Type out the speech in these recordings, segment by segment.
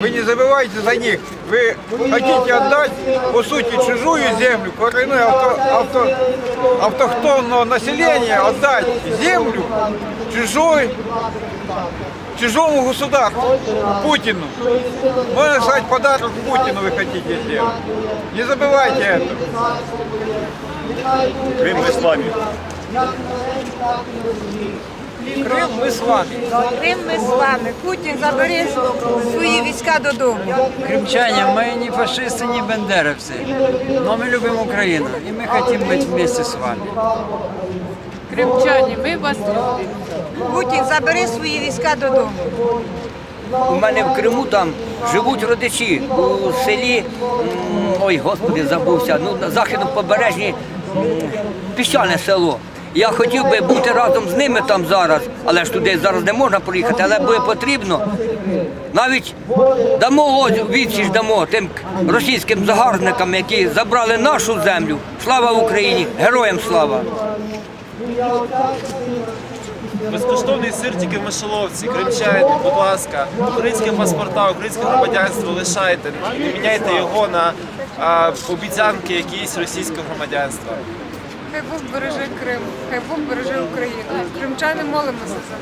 Вы не забывайте за них. Вы хотите отдать, по сути, чужую землю, коренное авто, авто, автохтонного населения, отдать землю чужой, чужому государству, Путину. Можно сказать, подарок Путину вы хотите сделать. Не забывайте это. Крым с вами. Крим ми з вами. Путін забери свої війська додому. Крымчане, мы не фашисты, не бендеровцы, но мы любим Украину, и мы хотим быть вместе с вами. Кримчані, ми вас любимо. Путін забери свої війська додому. У мене в Криму там живуть родичі у селі, м, ой господи, забувся, ну на західному побережжі м, піщане село. Я хотів би бути разом з ними там зараз, але ж туди зараз не можна проїхати, але буде потрібно. Навіть дамо відсіч дамо тим російським загарбникам, які забрали нашу землю. Слава Україні! Героям слава! Безкоштовний сир тільки в мишоловці, кримчани, будь ласка, українські паспорта, українське громадянство лишайте, не міняйте його на а, обіцянки якісь російського громадянства. Хай Бог береже Крим, хай Бог береже Україну. Кримчани молимося за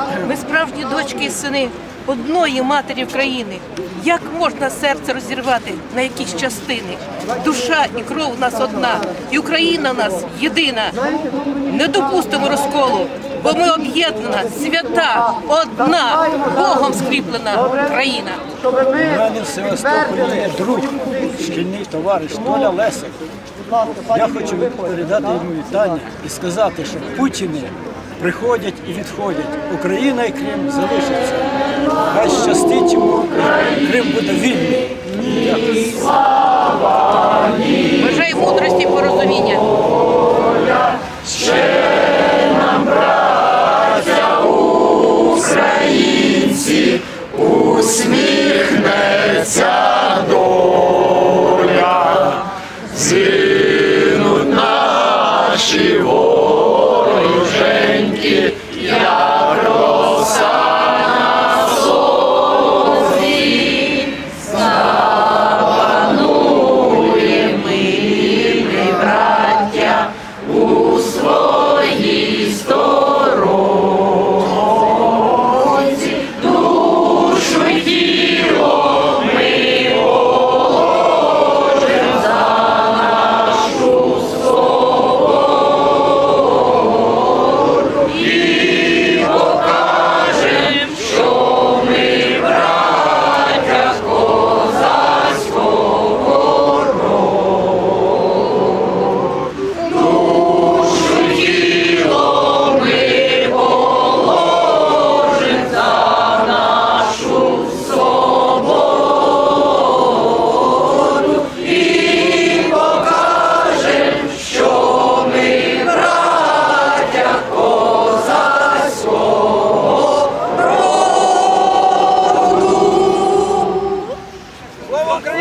вас. Ми справжні дочки і сини одної матері України. Як можна серце розірвати на якісь частини? Душа і кров у нас одна, і Україна у нас єдина. Не допустимо розколу, бо ми об'єднана, свята, одна, Богом скріплена країна. У мене в Севастополі є друг, шкільний товариш Толя Лесик. Я хочу передати йому вітання і сказати, що Путіни приходять і відходять. Україна і Крим залишаться. Хай щастить йому,